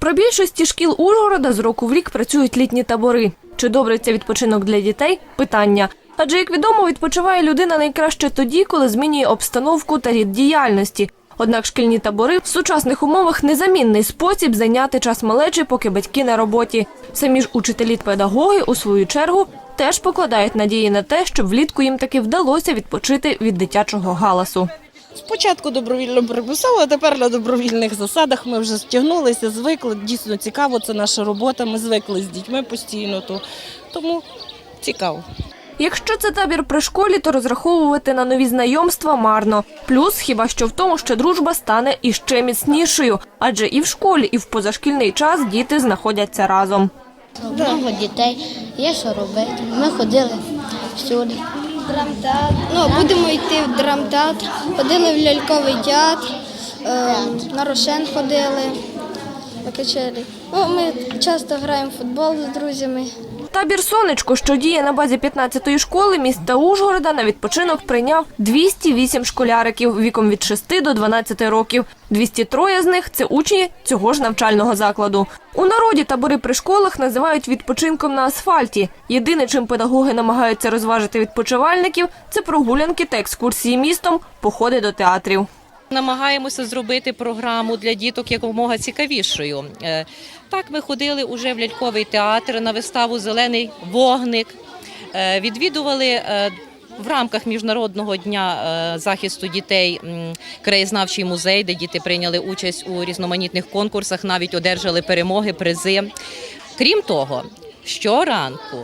Про більшості шкіл Ужгорода з року в рік працюють літні табори. Чи добре це відпочинок для дітей? Питання. Адже, як відомо, відпочиває людина найкраще тоді, коли змінює обстановку та рід діяльності. Однак шкільні табори в сучасних умовах незамінний спосіб зайняти час малечі, поки батьки на роботі. Самі ж учителі-педагоги, у свою чергу, теж покладають надії на те, щоб влітку їм таки вдалося відпочити від дитячого галасу. Спочатку добровільно примусово, а тепер на добровільних засадах ми вже стягнулися, звикли. Дійсно цікаво, це наша робота. Ми звикли з дітьми постійно, то тому цікаво. Якщо це табір при школі, то розраховувати на нові знайомства марно. Плюс хіба що в тому, що дружба стане іще міцнішою, адже і в школі, і в позашкільний час діти знаходяться разом. Много дітей, є що робити. Ми ходили всюди. Драмтеатр. Ну, будемо йти в драмтеатр. Ходили в ляльковий театр, е, на Рошен ходили, на качелі. Ну, ми часто граємо в футбол з друзями. Табір Сонечко, що діє на базі 15-ї школи міста Ужгорода, на відпочинок прийняв 208 школяриків віком від 6 до 12 років. 203 з них це учні цього ж навчального закладу. У народі табори при школах називають відпочинком на асфальті. Єдине, чим педагоги намагаються розважити відпочивальників, це прогулянки та екскурсії містом, походи до театрів. Намагаємося зробити програму для діток якомога цікавішою. Е, Так, ми ходили уже в ляльковий театр на виставу Зелений вогник. Е, Відвідували е, в рамках міжнародного дня захисту дітей краєзнавчий музей, де діти прийняли участь у різноманітних конкурсах, навіть одержали перемоги, призи. Крім того, щоранку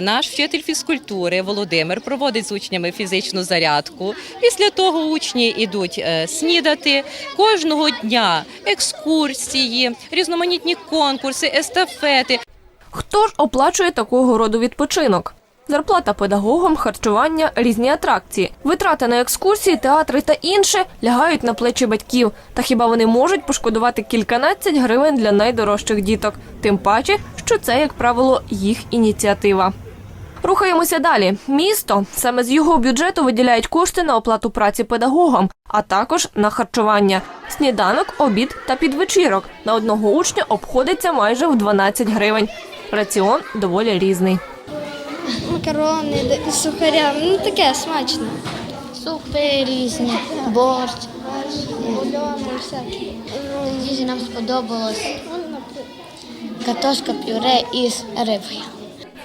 наш вчитель фізкультури Володимир проводить з учнями фізичну зарядку. Після того учні йдуть е, снідати. Кожного дня екскурсії, різноманітні конкурси, естафети. Хто ж оплачує такого роду відпочинок? Зарплата педагогам, харчування, різні атракції, витрати на екскурсії, театри та інше лягають на плечі батьків. Та хіба вони можуть пошкодувати кільканадцять гривень для найдорожчих діток? Тим паче, що це, як правило, їх ініціатива. Рухаємося далі. Місто саме з його бюджету виділяють кошти на оплату праці педагогам, а також на харчування. Сніданок, обід та підвечірок на одного учня обходиться майже в 12 гривень. Раціон доволі різний. Макарони, сухарями. Ну таке смачно. Супи різні, борщ. Всякі. Їжі нам сподобалось. Картошка пюре із рибою.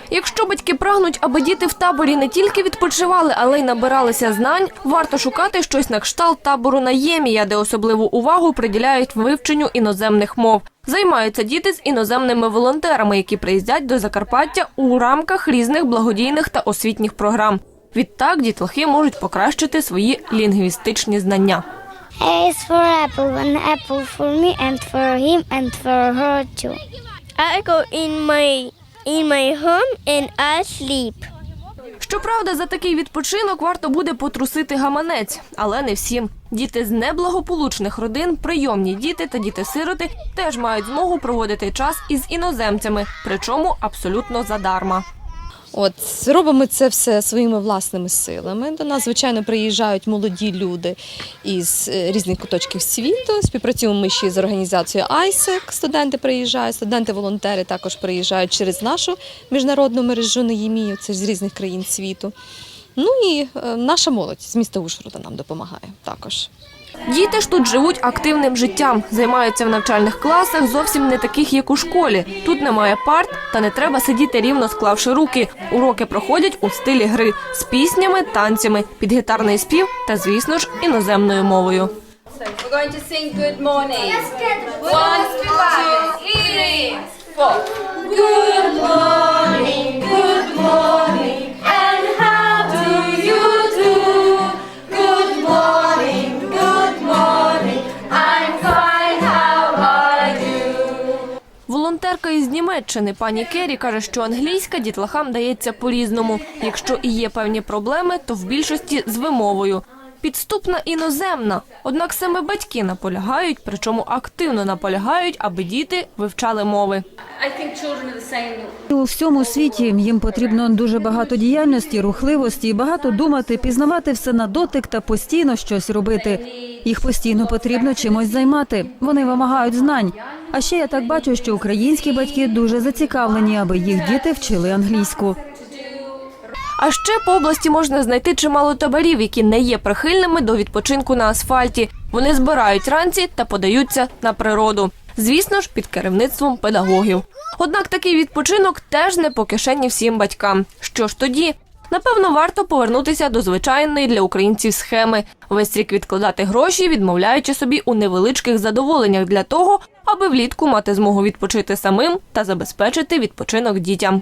Якщо батьки прагнуть, аби діти в таборі не тільки відпочивали, але й набиралися знань, варто шукати щось на кшталт табору на Ємія, де особливу увагу приділяють вивченню іноземних мов. Займаються діти з іноземними волонтерами, які приїздять до Закарпаття у рамках різних благодійних та освітніх програм. Відтак дітлахи можуть покращити свої лінгвістичні знання. A is for apple, an apple for me and for him and for her too. I go in my in my home and I sleep. Щоправда, за такий відпочинок варто буде потрусити гаманець, але не всім. Діти з неблагополучних родин, прийомні діти та діти-сироти теж мають змогу проводити час із іноземцями, причому абсолютно задарма. От робимо це все своїми власними силами. До нас, звичайно, приїжджають молоді люди із е, різних куточків світу. Співпрацюємо ми ще з організацією ISEC. Студенти приїжджають, студенти-волонтери також приїжджають через нашу міжнародну мережу Неємію, це з різних країн світу. Ну і е, наша молодь з міста Ужгорода нам допомагає також. Діти ж тут живуть активним життям, займаються в навчальних класах зовсім не таких, як у школі. Тут немає парт та не треба сидіти рівно склавши руки. Уроки проходять у стилі гри з піснями, танцями, під гітарний спів та, звісно ж, іноземною мовою. Good morning. Good morning, Волонтерка із Німеччини пані Керрі каже, що англійська дітлахам дається по-різному. Якщо і є певні проблеми, то в більшості з вимовою. Підступна іноземна. Однак саме батьки наполягають, причому активно наполягають, аби діти вивчали мови. У всьому світі їм потрібно дуже багато діяльності, рухливості, багато думати, пізнавати все на дотик та постійно щось робити. Їх постійно потрібно чимось займати. Вони вимагають знань. А ще я так бачу, що українські батьки дуже зацікавлені, аби їх діти вчили англійську. А ще по області можна знайти чимало таборів, які не є прихильними до відпочинку на асфальті. Вони збирають ранці та подаються на природу. Звісно ж, під керівництвом педагогів. Однак такий відпочинок теж не по кишені всім батькам. Що ж тоді? Напевно, варто повернутися до звичайної для українців схеми весь рік відкладати гроші, відмовляючи собі у невеличких задоволеннях для того, аби влітку мати змогу відпочити самим та забезпечити відпочинок дітям.